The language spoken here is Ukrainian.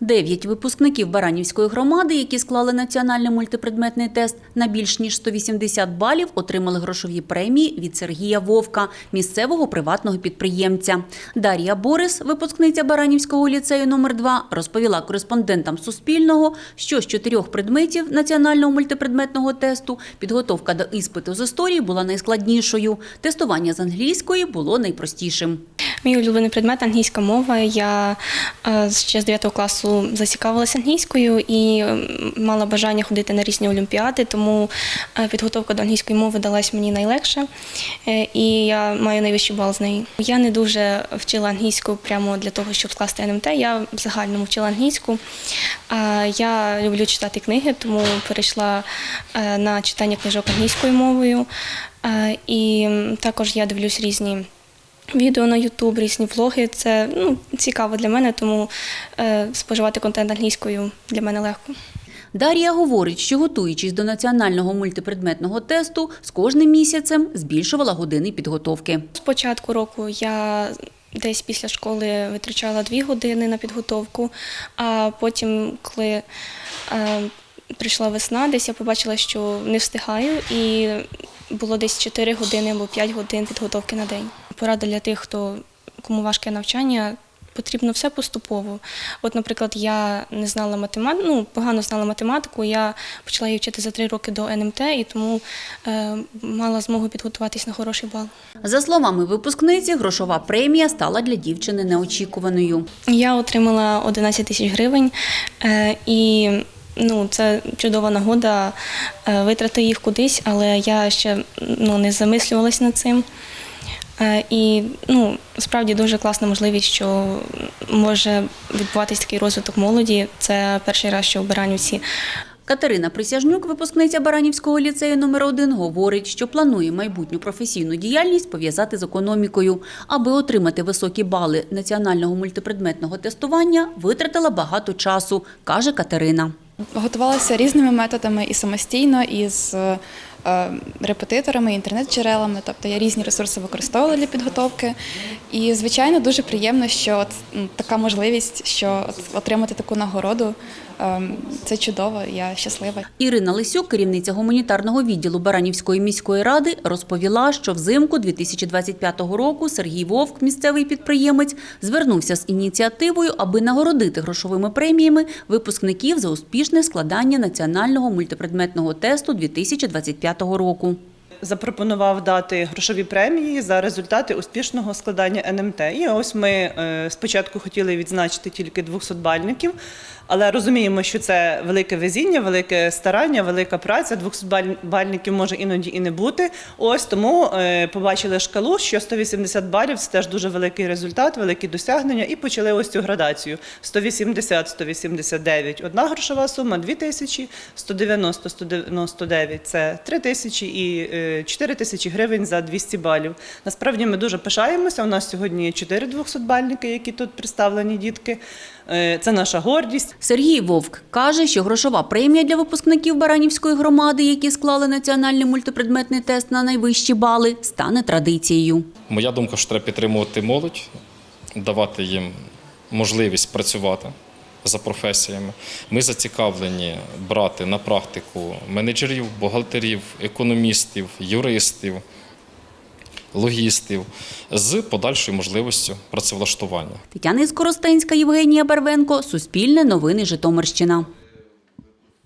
Дев'ять випускників Баранівської громади, які склали національний мультипредметний тест на більш ніж 180 балів, отримали грошові премії від Сергія Вовка, місцевого приватного підприємця. Дар'я Борис, випускниця Баранівського ліцею номер 2 розповіла кореспондентам Суспільного, що з чотирьох предметів національного мультипредметного тесту підготовка до іспиту з історії була найскладнішою. Тестування з англійської було найпростішим. Мій улюблений предмет англійська мова. Я е, ще з 9 класу зацікавилася англійською і мала бажання ходити на різні олімпіади, тому е, підготовка до англійської мови далась мені найлегше, е, і я маю найвищий бал з неї. Я не дуже вчила англійську прямо для того, щоб скласти НМТ. Я в загальному вчила англійську. Я люблю читати книги, тому перейшла на читання книжок англійською мовою. І також я дивлюсь різні відео на YouTube, різні влоги. Це ну, цікаво для мене, тому е, споживати контент англійською для мене легко. Дар'я говорить, що готуючись до національного мультипредметного тесту, з кожним місяцем збільшувала години підготовки. З початку року я десь після школи витрачала дві години на підготовку, а потім, коли е, прийшла весна, десь я побачила, що не встигаю, і було десь 4 години або 5 годин підготовки на день. Порада для тих, хто кому важке навчання. Потрібно все поступово. От, наприклад, я не знала математику, ну погано знала математику. Я почала її вчити за три роки до НМТ, і тому е, мала змогу підготуватись на хороший бал. За словами випускниці, грошова премія стала для дівчини неочікуваною. Я отримала 11 тисяч гривень, е, і ну, це чудова нагода е, витрати їх кудись, але я ще ну, не замислювалась над цим. Е, І ну, справді дуже класна можливість, що може відбуватись такий розвиток молоді. Це перший раз, що в Баранівці Катерина Присяжнюк, випускниця Баранівського ліцею номер 1 говорить, що планує майбутню професійну діяльність пов'язати з економікою. Аби отримати високі бали національного мультипредметного тестування, витратила багато часу, каже Катерина. Готувалася різними методами і самостійно, і з репетиторами, інтернет-джерелами. Тобто я різні ресурси використовувала для підготовки. І, звичайно, дуже приємно, що от, така можливість, що от, отримати таку нагороду. Ем, Це чудово, я щаслива. Ірина Лисюк, керівниця гуманітарного відділу Баранівської міської ради, розповіла, що взимку 2025 року Сергій Вовк, місцевий підприємець, звернувся з ініціативою, аби нагородити грошовими преміями випускників за успішне складання національного мультипредметного тесту 2025 року. Запропонував дати грошові премії за результати успішного складання НМТ. І ось ми е, спочатку хотіли відзначити тільки 200-бальників, але розуміємо, що це велике везіння, велике старання, велика праця. 200-бальників може іноді і не бути. Ось тому е, побачили шкалу, що 180 балів це теж дуже великий результат, великі досягнення, і почали ось цю градацію: 180, 189 – одна грошова сума, 2 тисячі, 190, 199 – це 3 тисячі і е, 4 тисячі гривень за 200 балів. Насправді ми дуже пишаємося. У нас сьогодні є 4 200-бальники, які тут представлені дітки. Е, Це наша гордість. Сергій Вовк каже, що грошова премія для випускників Баранівської громади, які склали національний мультипредметний тест на найвищі бали, стане традицією. Моя думка, що треба підтримувати молодь, давати їм можливість працювати за професіями. Ми зацікавлені брати на практику менеджерів, бухгалтерів, економістів, юристів, логістів з подальшою можливістю працевлаштування. Тетяна Скоростенська, Євгенія Барвенко, Суспільне новини Житомирщина.